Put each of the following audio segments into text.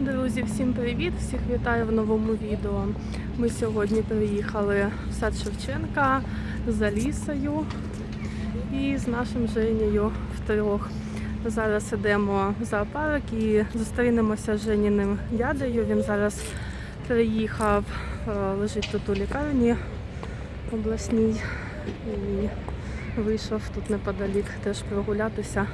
Друзі, всім привіт! Всіх вітаю в новому відео. Ми сьогодні приїхали в сад Шевченка з Алісою і з нашим Женєю втрьох. Зараз йдемо в зоопарк і зустрінемося з Женіним дядею. Він зараз приїхав, е, лежить тут у лікарні обласній і вийшов тут неподалік теж прогулятися.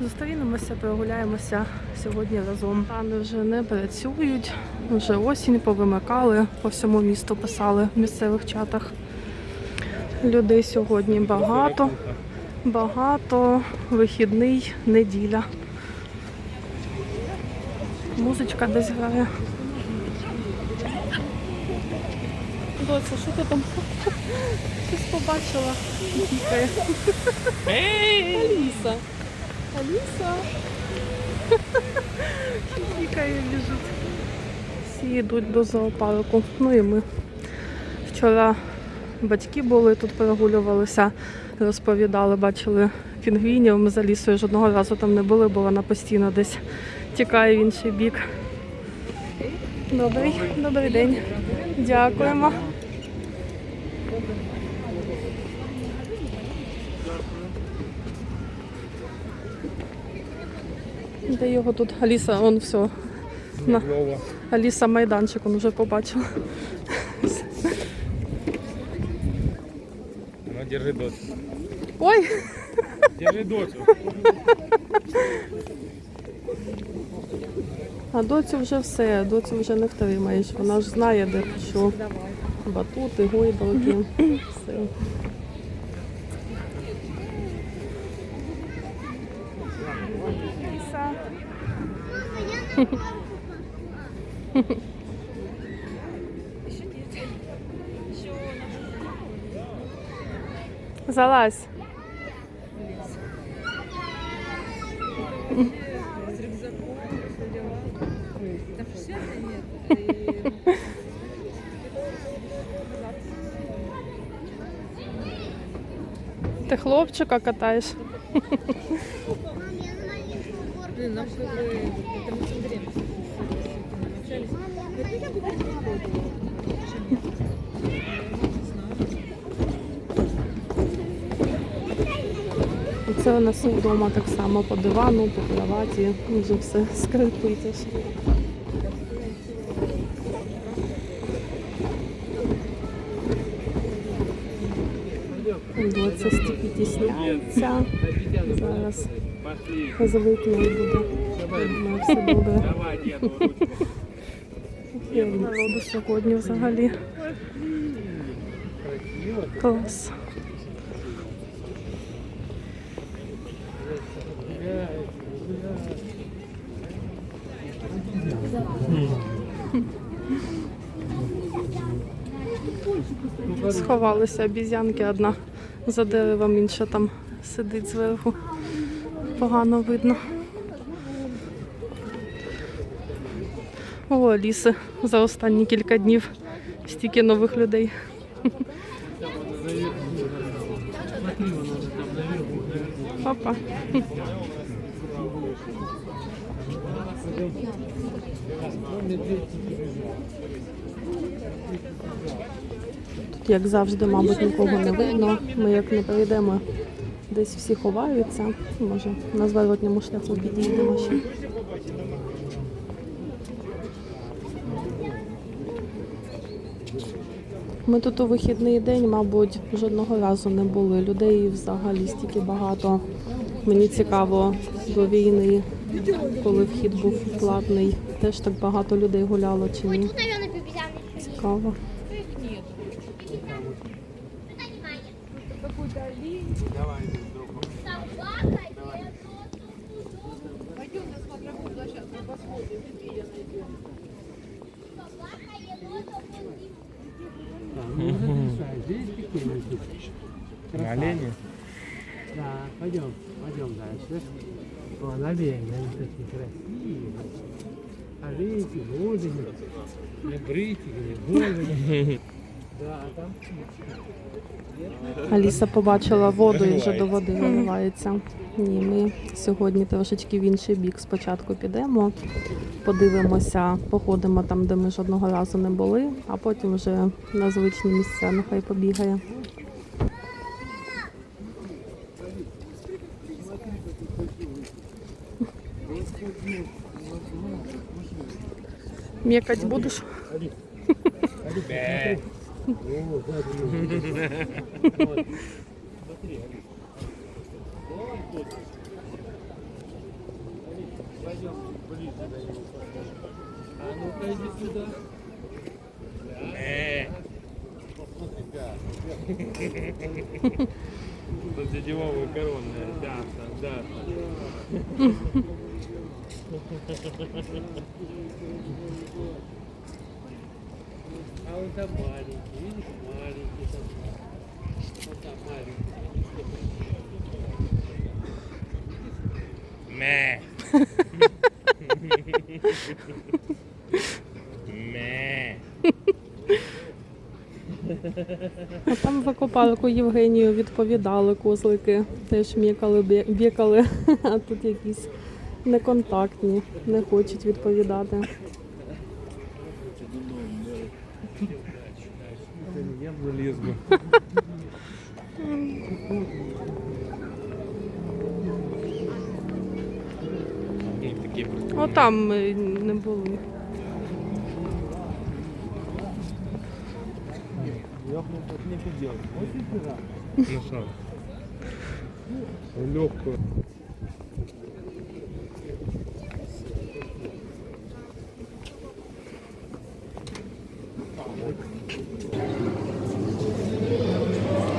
Зустрінемося, прогуляємося сьогодні разом. Плани вже не працюють, вже осінь повимикали, по всьому місту писали в місцевих чатах. Людей сьогодні багато, багато, вихідний, неділя. Музичка десь грає. Доця, що ти там? Щось побачила. Аліса. Аліса. Тікає біжить. Всі йдуть до зоопарку. Ну і ми. Вчора батьки були тут прогулювалися, розповідали, бачили пінгвінів. Ми з Алісою жодного разу там не були, бо вона постійно десь тікає в інший бік. Добрий, добрий день. Дякуємо. Де його тут? Аліса, он все. На. Аліса майданчик, он вже побачила. Ну, держи доцю. Ой, Держи доцю. а доцю вже все, доцю вже не втримаєш. Вона ж знає, де що. Батути, гойдалки. Все. Залазь. Ти хлопчика катаєш? Нам Це у нас вдома так само по дивану, по кроваті. Вже все скрипить. аж. Доця стільки. Зараз звикне буде. Все добре. Народу сьогодні взагалі. Клас. Сховалися обізянки, одна за деревом, інша там сидить зверху. Погано видно. О, Аліси за останні кілька днів стільки нових людей. Папа. Тут, як завжди, мабуть, нікого не видно. Ми як не прийдемо, десь всі ховаються. Може, на зворотньому шляху підійдемо ще. Ми тут у вихідний день, мабуть, жодного разу не були. Людей взагалі стільки багато. Мені цікаво до війни, коли вхід був платний. Теж так багато людей гуляло чи ні. какую-то линию. Давай, друг. Собака Давай. Пойдем на смотровую площадку, посмотрим, где я найдем. Собака енотовую линию. На олене? Да, пойдем, пойдем дальше. Вон олени, они такие красивые. Олейки, голени, не бритики, не голени. Аліса побачила воду і вже до води виливається. Ні, ми сьогодні трошечки в інший бік спочатку підемо, подивимося, походимо там, де ми жодного разу не були, а потім вже на звичні місця нехай побігає. М'якать будеш? А ну-ка иди сюда. Дядя Вова коронная. Да, да, да. А он там маленький, видишь, маленький там. Вот там маленький. Ме. Ме. А там в екопарку Євгенію відповідали козлики, теж м'якали, б'якали, а тут якісь неконтактні, не хочуть відповідати. Я. Они такие О, там ми не були. не пиздел. Ну что? Легкую.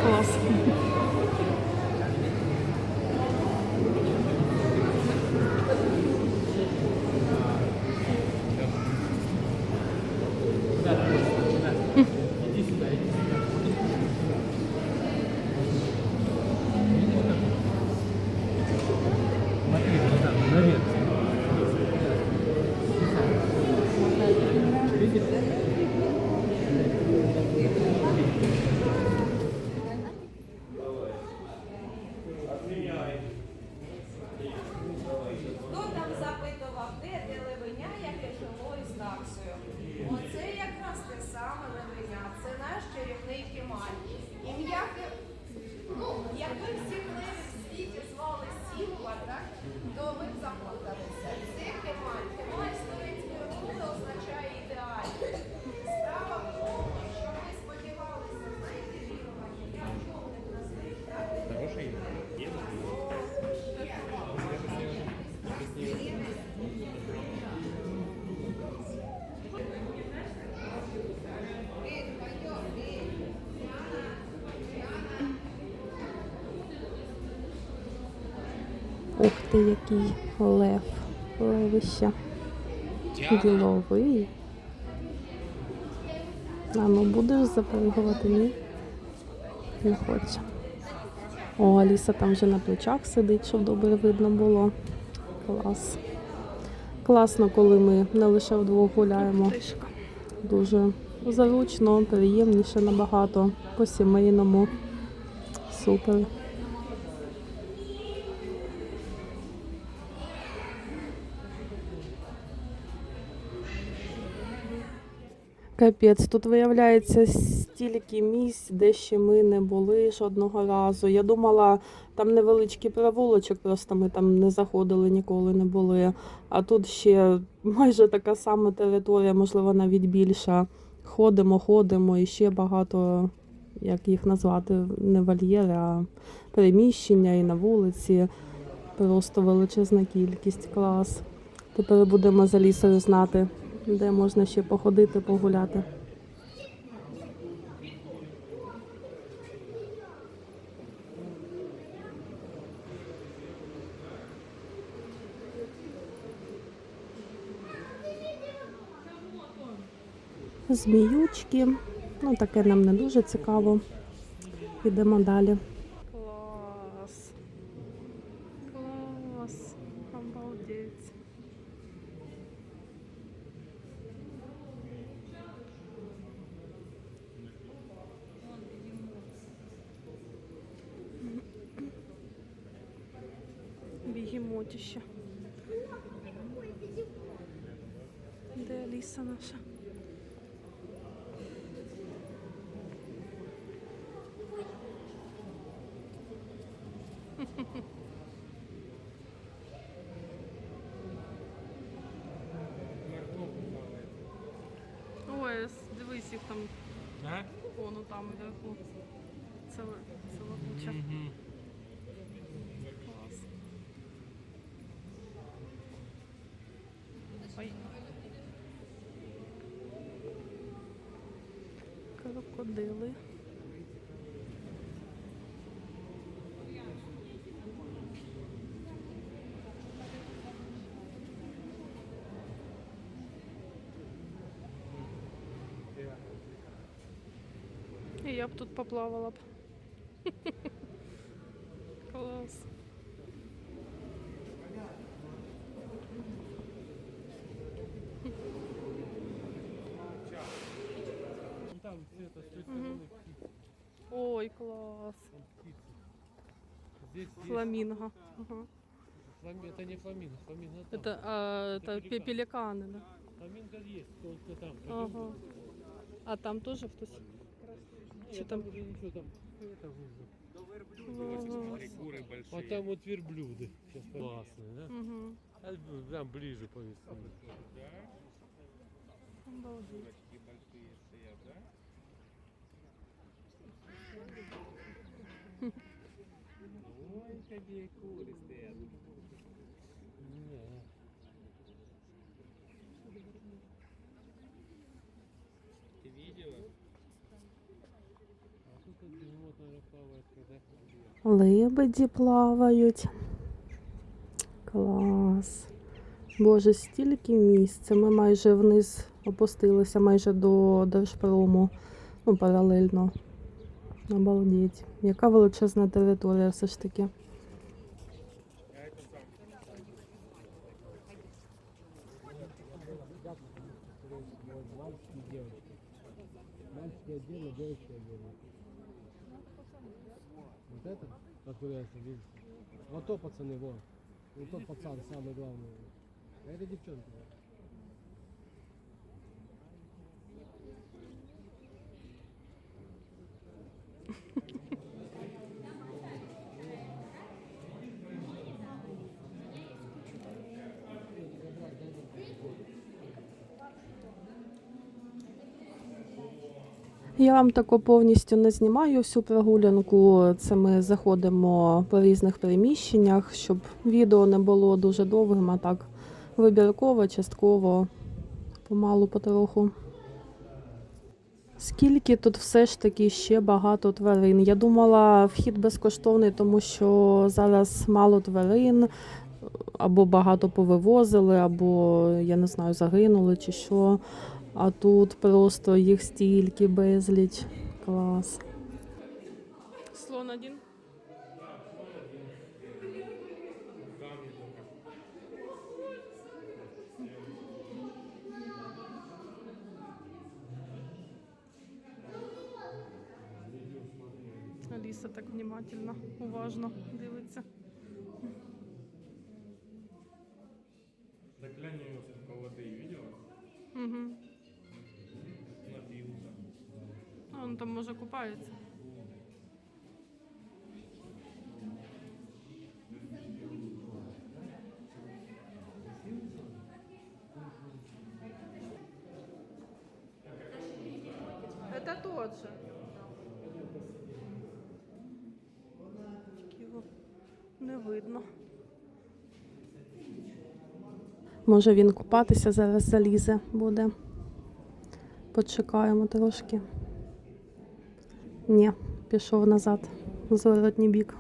Клас. Смотри, вот там, наверх. Видишь? Хто там запитував, де де левеня, яке жило із таксою? Оце якраз те саме левеня, це наш чарівний Кемаль. Ім'я Ке- ну, якби всіх левів в світі звали Сімба, так, то ви б заплакалися. Це Кемаль. Кемаль з турецької мови означає ідеальний. Справа в тому, що ми сподівалися, знаєте, вірувати, я човник на світ, так? Хороший? Ух який лев. Левище. Діловий. А ну будеш запригувати, ні? Не хоче. О, Аліса там вже на плечах сидить, щоб добре видно було. Клас. Класно, коли ми не лише вдвох гуляємо. Дуже зручно, приємніше набагато по-сімейному. Супер. Капець, тут виявляється стільки місць, де ще ми не були жодного разу. Я думала, там невеличкий провулочок, просто ми там не заходили, ніколи не були. А тут ще майже така сама територія, можливо, навіть більша. Ходимо, ходимо і ще багато, як їх назвати, не вольєри, а приміщення і на вулиці. Просто величезна кількість клас. Тепер будемо за лісою знати, де можна ще походити, погуляти. Зміючки. Ну, таке нам не дуже цікаво. Підемо далі. Клас. Клас. Обалдеть. Бігемотіще. Де Аліса наша? Ой, дивись їх там, А? воно там. Це, це куча. Угу. Клас. Ой. Крокодили. І я б тут поплавала б. Клас. Ну, Там это с той стороны птицы. Ой, клас. Там птицы. Здесь есть Фламинго. Ага. флами- Это не фламинго, фламинго там. Это, а, это пеликан. пе- пеликаны, да? Фламинго есть, только там. Ага. А там тоже хтось? Что там там? уже ничего там. Это вызов. Клас. Куры А большие. там вот верблюды. Сейчас классные, да? Угу. А Прям ближе повесили. Обалдеть. Курочки большие стоят, да? Ой, какие куры стоят. Лебеді плавають. Клас. Боже, стільки місця. Ми майже вниз опустилися, майже до Держпрому. Ну, паралельно. Обалдеть. Яка величезна територія все ж таки. Мальчики отдельно, девочки отдельно. Вот это, который я видел. Вот то пацаны, вот. Вот тот пацан самый главный. А это девчонка. Я вам тако повністю не знімаю всю прогулянку. Це ми заходимо по різних приміщеннях, щоб відео не було дуже довгим, а так вибірково, частково, помалу потроху. Скільки тут все ж таки ще багато тварин. Я думала, вхід безкоштовний, тому що зараз мало тварин, або багато повивозили, або я не знаю, загинули чи що. А тут просто їх стільки безліч. Клас. Слон один. Аліса так внимательно, уважно дивиться. Да глянь, по воды видела? Угу. Он там може купається. Это тот же. Його Не видно. Може він купатися зараз залізе буде. Почекаємо трошки. Ні, пішов назад, в зворотній бік.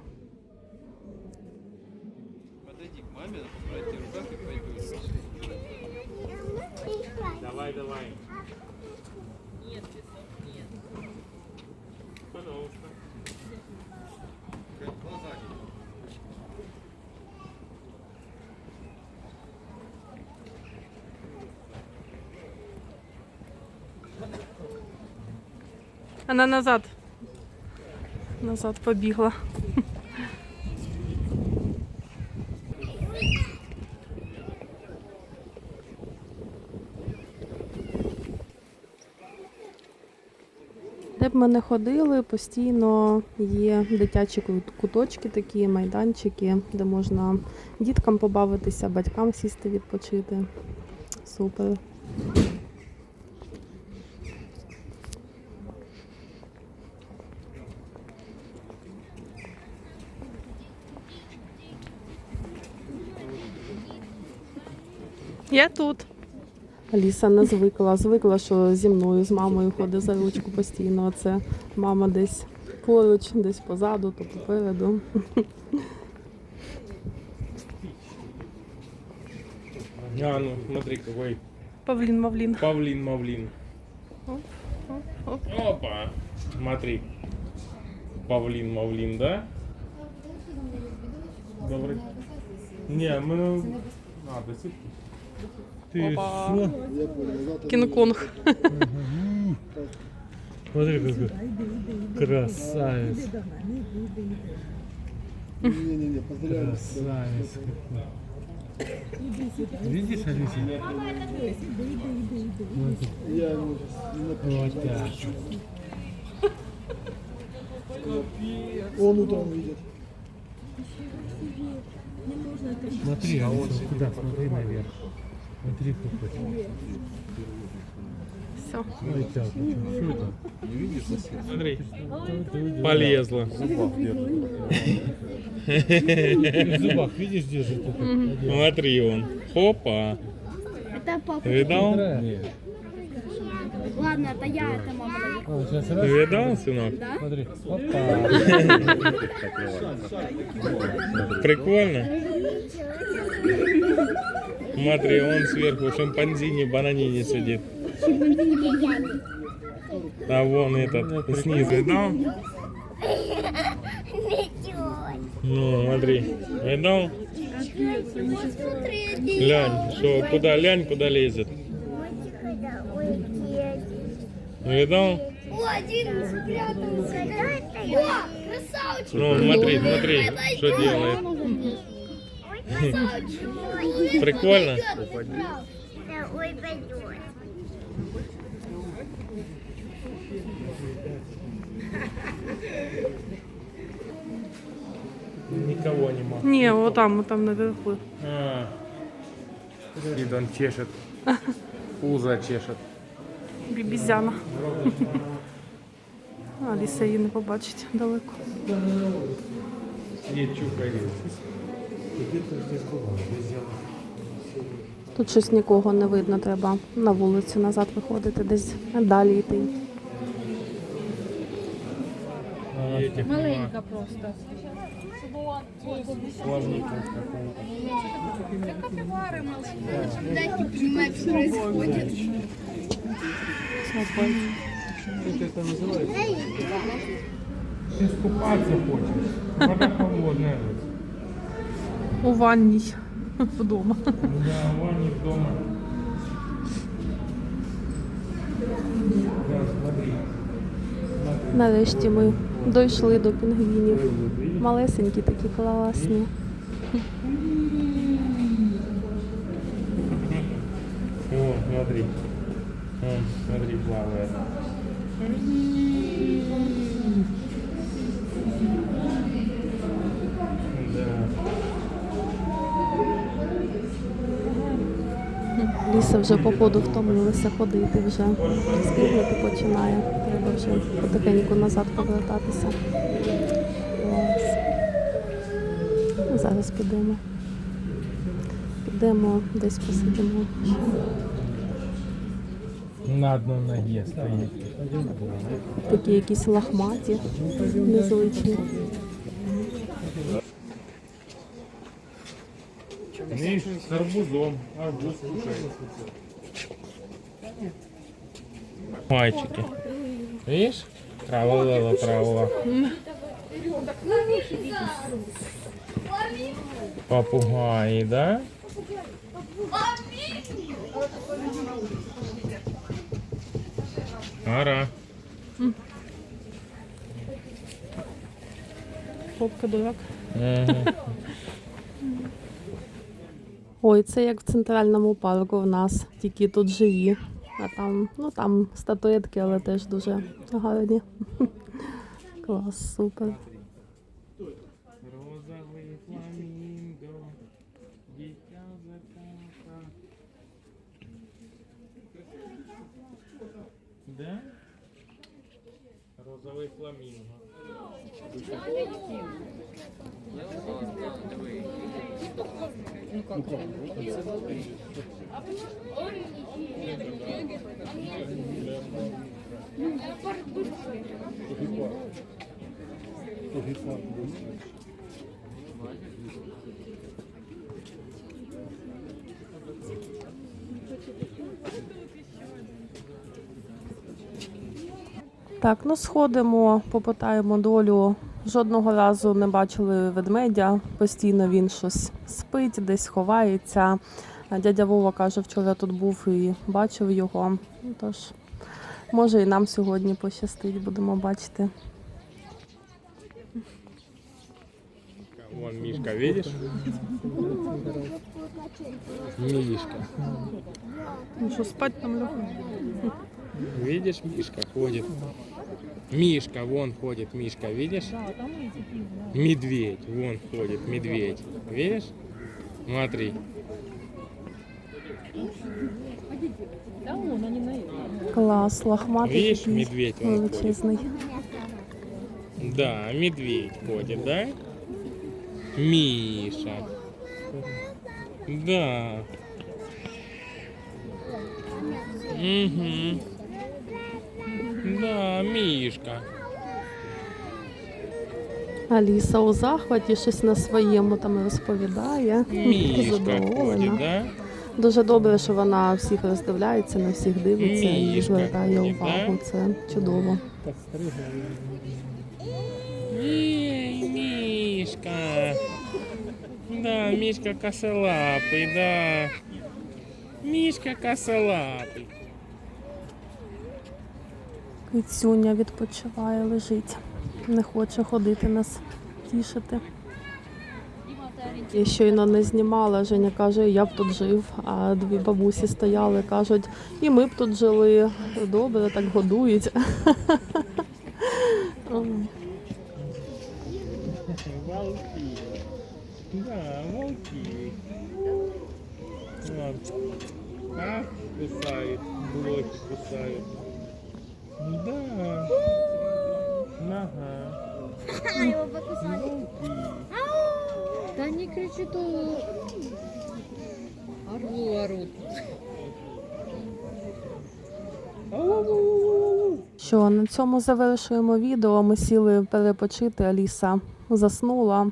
Подойди к маме, пройти руках и пойдешь. Давай, давай. Нет, нет. Пожалуйста. Глаза Вона назад. назад побігла. Де б ми не ходили, постійно є дитячі куточки, такі майданчики, де можна діткам побавитися, батькам сісти, відпочити. Супер. Я тут. Аліса не звикла. Звикла, що зі мною, з мамою ходить за ручку постійно. Це мама десь поруч, десь позаду, то попереду. А, ну, смотри, какой Павлін, Мавлін. павлин мавлин. Оп, оп. Опа! Смотри. Павлин мавлин, да? Добрый. Не, мы... А, до сих Ты Опа. что? Кінг-Конг. Смотри, какой красавец. Не-не-не, поздравляю. Красавец. Видишь, Алиса? Я ему напишу. Вот так. Он утром видит. Смотри, Алиса, куда? Смотри наверх. Смотри, какой. Все. Ой, так, что это? Смотри. Полезла. В зубах, видишь, держит? Смотри он. Хопа. Это папа. Видал? Ладно, это я, это мама. А, сейчас Ты раз. видал, сынок? Смотри. Опа. Прикольно. Смотри, он сверху в шимпанзине бананине сидит. А вон этот снизу, видал? Ну, смотри, видал? Лянь, что, куда, лянь, куда лезет. Видал? Ну, смотри, смотри, что делает. Красавчик. Прикольно? Ой, пойдет. Никого нема. Ні, отам, отам наверху. А, Вид он чешет. Пузо чешет. Бібізяна. Аліса її не побачить далеко. Сидит, чухает. Тут щось нікого не видно, треба на вулицю назад виходити, десь далі йти. Маленька просто. Понимать, что происходит. Ты искупаться хочешь? Вода холодная. У ванній вдома. Да, Ваня дома. Да, смотри. Нарешті ми дійшли до пінгвінів. Малесенькі такі класні. О, смотри. Он, смотри, плавает. Да. Ліса вже походу втомилася ходити вже. Скигнути починає. Треба вже потихеньку назад повертатися. Зараз підемо. Підемо десь посидимо. На одной ноге стоит. Такі якісь лахматі, незвичні. С арбузом. Арбуз кушает. Мальчики. Видишь? Трава-ла, трава. Попугаи, да? Ара. Попка дурак. Ой, це як в центральному парку в нас, тільки тут живі. А там, ну там статуетки, але теж дуже гарні. Клас, супер. Розовий фламінго, дитя заката. Да? Розовий фламінго. Так, ну сходимо, попитаємо долю. Жодного разу не бачили ведмедя. Постійно він щось спить, десь ховається. Дядя Вова каже, вчора тут був і бачив його. Ну, Тож, може, і нам сьогодні пощастить, будемо бачити. Вон Мишка, видишь? Мишка. Ну що, спать там лягу? Видишь, Мишка ходит. Мишка, вон ходит, Мишка, видишь? Медведь, вон ходит, медведь. Видишь? Смотри. Клас, лохматий Видишь, медведь вон ходит. величезний. Да, медведь ходит, да? Миша. Да. Угу. Да, Мишка. Аліса у захваті щось на своєму там розповідає. Мишка Задоволена. ходит, да? Дуже добре, що вона всіх роздивляється, на всіх дивиться і Мішка звертає ходить, увагу. да? Це чудово. Эй, Мишка. Да, Мишка косолапый, да. Мишка косолапый. Кицюня відпочиває, лежить. Не хоче ходити нас тішити. Я щойно не знімала, Женя каже, я б тут жив, а дві бабусі стояли, кажуть, і ми б тут жили. Добре, так годують. Вот. Блоки кусают. Да. Ага. Его покусали. Да не кричи, то орлу орут. Що на цьому завершуємо відео. Ми сіли перепочити. Аліса заснула.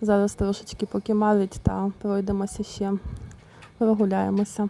Зараз трошечки покимарить та пройдемося ще, прогуляємося.